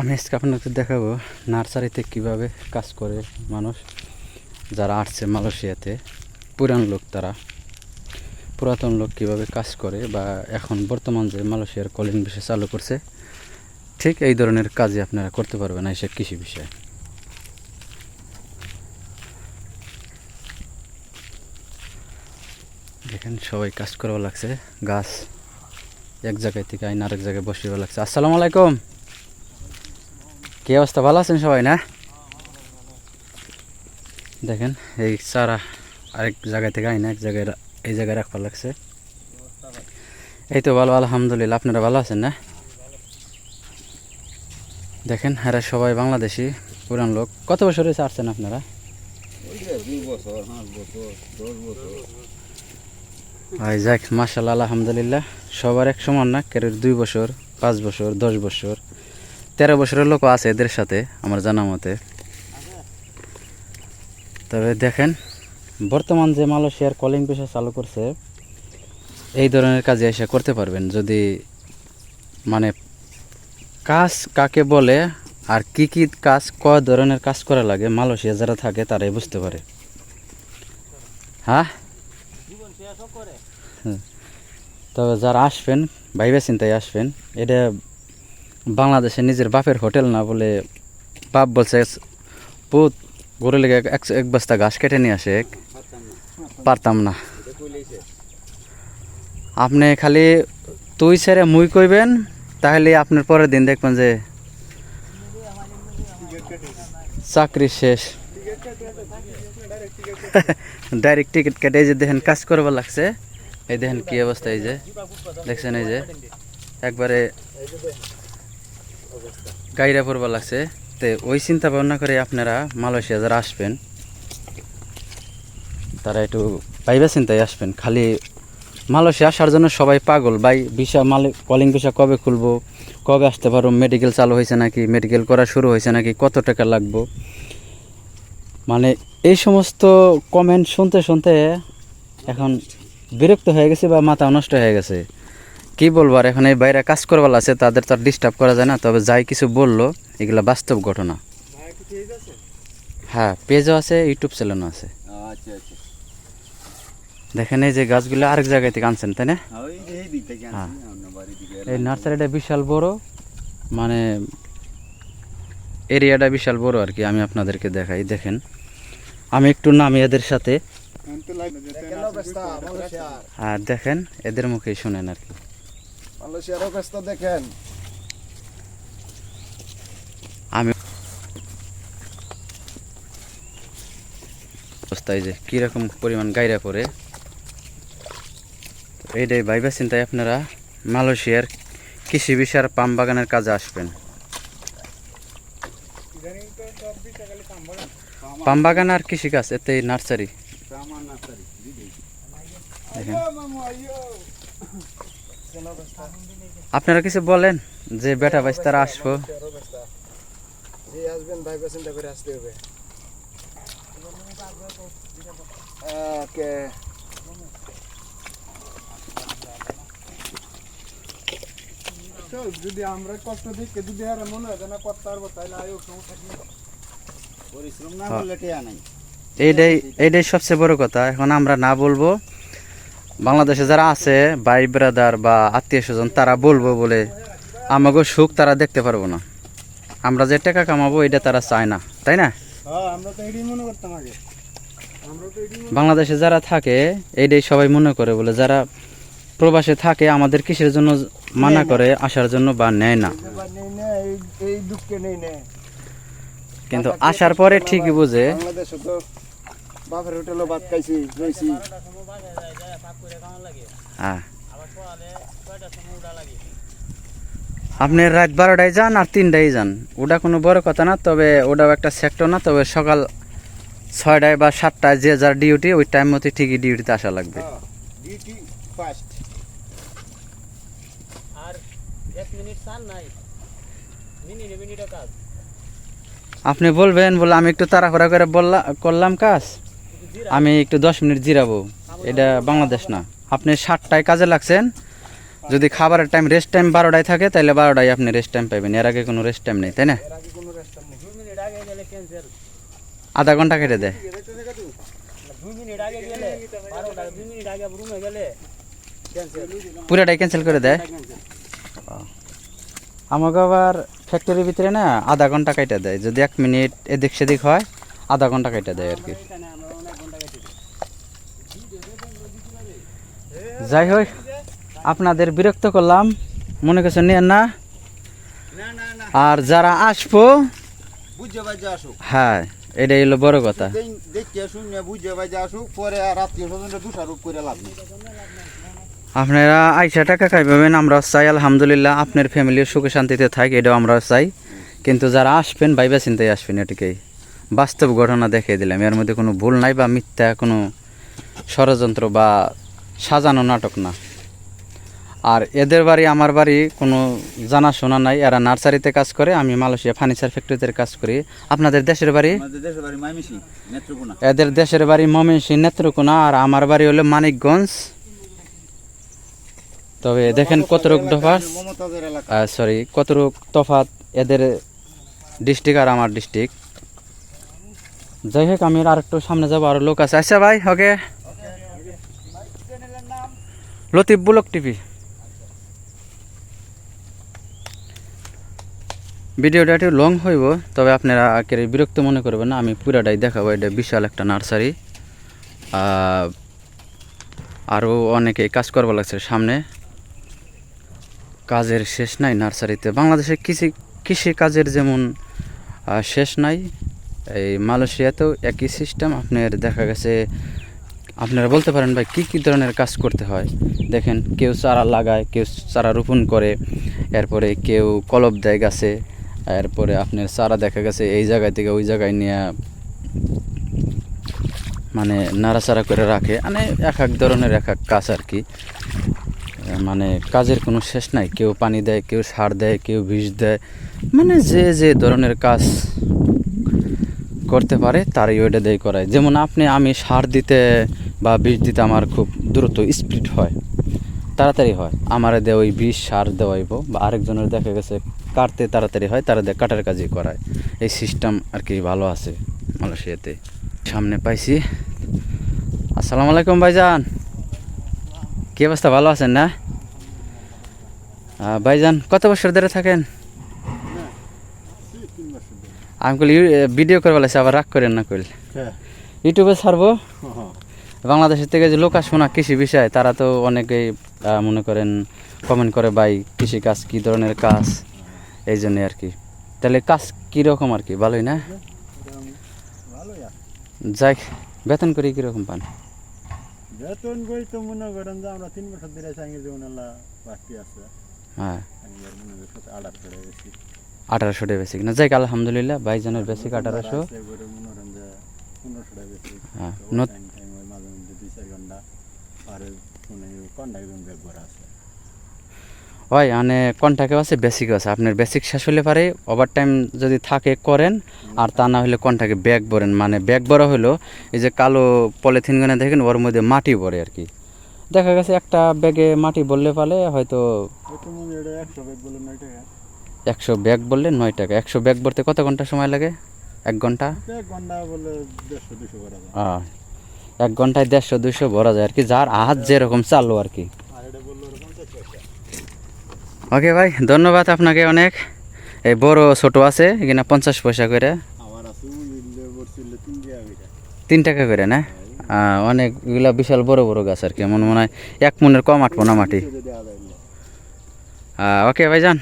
আমি আজকে আপনাদের দেখাবো নার্সারিতে কীভাবে কাজ করে মানুষ যারা আসছে মালয়েশিয়াতে। পুরান লোক তারা। পুরাতন লোক কীভাবে কাজ করে বা এখন বর্তমান যে মালয়েশিয়ার কলিং বিষয় চালু করছে, ঠিক এই ধরনের কাজই আপনারা করতে পারবেন এসে কৃষি বিষয়ে। দেখেন, সবাই কাজ করা লাগছে। গাছ এক জায়গায় থেকে আইন আরেক জায়গায় বসিয়ে লাগছে। আসসালামু আলাইকুম। কি অবস্থা? ভালো আছেন সবাই, না? দেখেন, এই চারা আরেক জায়গা থেকে আইনা, এক জায়গায় এই জায়গায় রাখবার লাগছে। এই তো ভালো, আলহামদুলিল্লাহ। আপনারা ভালো আছেন, না? দেখেন, এরা সবাই বাংলাদেশি, পুরান লোক। কত বছর হয়েছে আসছেন আপনারা? ভাই, যাক মাসাল্লাহ আলহামদুলিল্লাহ। সবার এক সমান না? কেউ দুই বছর, পাঁচ বছর, দশ বছর। তেরো বছরের লোকও আছে এদের সাথে, আমার জানা মতে। তবে দেখেন, বর্তমান যে মালয়েশিয়ার কলিং পেশা চালু করছে, এই ধরনের কাজে এসে করতে পারবেন। যদি মানে কাজ কাকে বলে আর কি কি কাজ ক ধরনের কাজ করা লাগে, মালয়েশিয়া যারা থাকে তারাই বুঝতে পারে। হ্যাঁ। তবে যারা আসবেন, ভাইবে চিন্তায় আসবেন, এটা বাংলাদেশে নিজের বাপের হোটেল না বলে বাপ বলছে, পুত গরু লেগে এক এক বস্তা ঘাস কেটে নিয়ে আসে। পারতাম না। আপনি খালি তুই ছেড়ে মুই কইবেন, তাহলে আপনার পরের দিন দেখবেন যে চাকরি শেষ। ডাইরেক্ট টিকিট কেটে যে দেখেন কাজ করবার লাগছে। এই দেখেন কি অবস্থা এই যে। দেখছেন এই যে। একবারে গাইরা পড়বার লাগছে। তো ওই চিন্তা ভাবনা করে আপনারা মালয়েশিয়া যারা আসবেন, তারা একটু পাইবা চিন্তায় আসবেন। খালি মালয়েশিয়া আসার জন্য সবাই পাগল। ভাই, ভিসা মালিক কলিং ভিসা কবে খুলবো? কবে আসতে পারো মেডিকেল চালু হয়েছে নাকি? মেডিকেল করা শুরু হয়েছে নাকি? কত টাকা লাগবো? মানে এই সমস্ত কমেন্ট শুনতে শুনতে এখন বিরক্ত হয়ে গেছে বা মাথা নষ্ট হয়ে গেছে। কি বলব আর এখন এই বাইরে কাজ করবার আছে তাদের তো আর ডিস্টার্ব করা যায় না। তবে যাই কিছু বলল এগুলা বাস্তব ঘটনা। হ্যাঁ পেজও আছে ইউটিউব চ্যানেলও আছে। আচ্ছা আচ্ছা। দেখেন এই যে গাছগুলো আরেক জায়গায় থেকে আনছেন তাই না? এই হ্যাঁ। এই নার্সারিটা বিশাল বড় মানে এরিয়াটা বিশাল বড় আর কি আমি আপনাদেরকে দেখাই দেখেন। আমি একটু নামি এদের সাথে। দেখেন অবস্থা মালয়েশিয়ার আর দেখেন এদের মুখেই শোনেন আর কি। মালয়েশিয়ার অবস্থা দেখেন। আমি অবস্থায় যে কীরকম পরিমাণ গাইরা তো এইটাই ভাইবা চিন্তায় আপনারা মালয়েশিয়ার কৃষি বিষয়ের পাম বাগানের কাজে আসবেন। পাম বাগান আর কৃষিকাজ এতে নার্সারি। দেখেন। আপনারা কিছু বলেন যে বেটা বাইস তারা আসব। যে আসবেন ভাই চিন্তা করে আসতে হবে যদি আমরা কষ্ট দেখে যদি আর মনে হয় না করতে পারব তাহলে আয়ো সমস্যা কি পরিশ্রম না। করলে টেয়া নাই। এইটাই এইটাই সবচেয়ে বড় কথা। এখন আমরা না বলব বাংলাদেশে যারা আছে ভাই ব্রাদার বা আত্মীয় স্বজন তারা বলব বলে আমাকে সুখ তারা দেখতে পারব না। আমরা যে টাকা কামাবো এটা তারা চায় না তাই না? হ্যাঁ বাংলাদেশে যারা থাকে এইটাই সবাই মনে করে বলে যারা প্রবাসে থাকে আমাদের কিসের জন্য মানা করে আসার জন্য বা নেয় না। কিন্তু আসার পরে ঠিকই বুঝে। বাপের ভাত খাইছি রইছি হ্যাঁ। আপনি রাত বারোটায় যান আর তিনটায় যান। ওটা কোনো বড় কথা না তবে ওটাও একটা সেক্টর না তবে সকাল ছয়টায় বা সাতটায় যে যার ডিউটি ওই টাইম মতো ঠিকই ডিউটিতে আসা লাগবে। ডিউটি ফার্স্ট আর এক মিনিট চান নাই মিনিট কাজ। আপনি বলবেন বলে আমি একটু তাড়াহুড়া করে বললাম করলাম কাজ। আমি একটু দশ মিনিট জিরাবো। এটা বাংলাদেশ না। আপনি সাতটায় কাজে লাগছেন। যদি খাবারের টাইম রেস্ট টাইম বারোটায় থাকে তাহলে বারোটায় আপনি রেস্ট টাইম পাবেন এর আগে কোনো রেস্ট টাইম নেই, তাই না? আধা ঘণ্টা কেটে দেয় পুরাটাই ক্যান্সেল করে দেয় আমাকে আবার ফ্যাক্টরির ভিতরে না আধা ঘণ্টা কাইটা দেয়। যদি এক মিনিট এদিক সেদিক হয়, আধা ঘণ্টা কাইটা দেয় আর কি এখানে আমরা অনেক ঘণ্টা কেটে দিই। যাই হোক আপনাদের বিরক্ত করলাম মনে করছেন নিয়েন না? আর যারা আসব হ্যাঁ এটাই হলো বড় কথা। আপনারা আইসা টাকা খাই পাবেন আমরা চাই আলহামদুলিল্লাহ আপনার ফ্যামিলি সুখে শান্তিতে থাক এটাও আমরা চাই। কিন্তু যারা আসবেন বাইবা চিন্তায় আসবেন এটিকেই। বাস্তব ঘটনা দেখিয়ে দিলাম এর মধ্যে কোনো ভুল নাই বা মিথ্যা কোনো ষড়যন্ত্র বা সাজানো নাটক না। আর এদের বাড়ি আমার বাড়ি কোনো জানাশোনা নাই। এরা নার্সারিতে কাজ করে আমি মালয়েশিয়া ফার্নিচার ফ্যাক্টরিতে কাজ করি। আপনাদের দেশের বাড়ি? এদের দেশের বাড়ি ময়মনসিংহ নেত্রকোনা। আর আমার বাড়ি হলো মানিকগঞ্জ। তবে দেখেন কত রোগ এলাকা সরি কত রোগ তফাৎ এদের ডিস্ট্রিক্ট আর আমার ডিস্ট্রিক্ট। যাই হোক আমি আর একটু সামনে যাব আরও লোক আছে। আচ্ছা ভাই ওকে। Latif bullock TV. ভিডিওটা একটু লং হইব, তবে আপনারা একেবারে বিরক্ত মনে করবেন না, আমি পুরাটাই দেখাবো, এটা বিশাল একটা নার্সারি। আরও অনেকে কাজ করব লাগছে সামনে। কাজের শেষ নাই নার্সারিতে। বাংলাদেশে কৃষি কৃষি কাজের যেমন শেষ নাই, এই মালয়েশিয়াতেও একই সিস্টেম আপনার দেখা গেছে আপনারা বলতে পারেন ভাই, কী কী ধরনের কাজ করতে হয়? দেখেন, কেউ চারা লাগায়, কেউ চারা রোপণ করে, এরপরে কেউ কলব দেয় গাছে, এরপরে আপনার চারা দেখা গেছে এই জায়গা থেকে ওই জায়গায় নিয়ে মানে নাড়াচাড়া করে রাখে। মানে এক এক ধরনের এক এক কাজ আর কি। মানে কাজের কোনো শেষ নাই। কেউ পানি দেয়, কেউ সার দেয়, কেউ বিষ দেয়। মানে যে যে ধরনের কাজ করতে পারে, তারই ওইটা দিয়ে করায়। যেমন আপনি, আমি সার দিতে বা বিষ দিতে আমার খুব দ্রুত স্পিড হয় তাড়াতাড়ি হয়। আমার দেয় ওই বিষ সার দেওয়াইব বা আরেকজনের দেখা গেছে কাটতে তাড়াতাড়ি হয় তারা দেয় কাটার কাজই করায়। এই সিস্টেম আর কি ভালো আছে মালয়েশিয়াতে। সামনে পাইছি। আসসালামু আলাইকুম ভাইজান। কি অবস্থা ভালো আছেন না? ভাইজান কত বছর ধরে থাকেন? আমি কইল ভিডিও করবার লাগছে আবার রাগ করেন না কইল। হ্যাঁ। ইউটিউবে ছাড়বো? বাংলাদেশের থেকে যে লোক শোনা কৃষি বিষয় তারা তো অনেকেই মনে করেন কমেন্ট করে ভাই কৃষি কাজ কী ধরনের কাজ? এই জন্যে আর কি। তাহলে কাজ কীরকম আর কি? ভালোই না? যাই বেতন করি কীরকম পান? বেতন করি তো মনে করেন যে আমরা তিন বছর ধরে জীবন বাকি আছে। হ্যাঁ। আঠারোশো টাকা বেসিক না যাই আলহামদুলিল্লাহ ভাইজানের বেসিক আঠারোশো হ্যাঁ, নত- টাইম টাইম ওই মাঝে মধ্যে ঘণ্টা আর মানে ব্যাগ ভরা আছে। হয় মানে আছে বেসিকও আছে। আপনার বেসিক শেষ হলে পারে ওভার টাইম যদি থাকে করেন আর তা না হলে কন্টাকে ব্যাগ ভরেন। মানে ব্যাগ বড় হলো এই যে কালো পলিথিন গানে দেখেন ওর মধ্যে মাটি ভরে আর কি। দেখা গেছে একটা ব্যাগে মাটি বললে পালে হয়তো একশো ব্যাগ বললে নয় টাকা। একশো ব্যাগ ভরতে কত ঘণ্টা সময় লাগে? এক ঘণ্টা? বলে দেড়শো দুশো এক ঘন্টায় দেড়শো দুশো ভরা যায় আর কি। যার হাত যেরকম চালু আর কি। ওকে ভাই, ধন্যবাদ আপনাকে অনেক। এই বড় ছোট আছে, এখানে পঞ্চাশ পয়সা করে। তিন টাকা করে না? অনেকগুলা বিশাল বড় বড় গাছ আর কি এমন মনে হয় এক মনের কম আটবো না মাটি ওকে ভাই ভাইজান।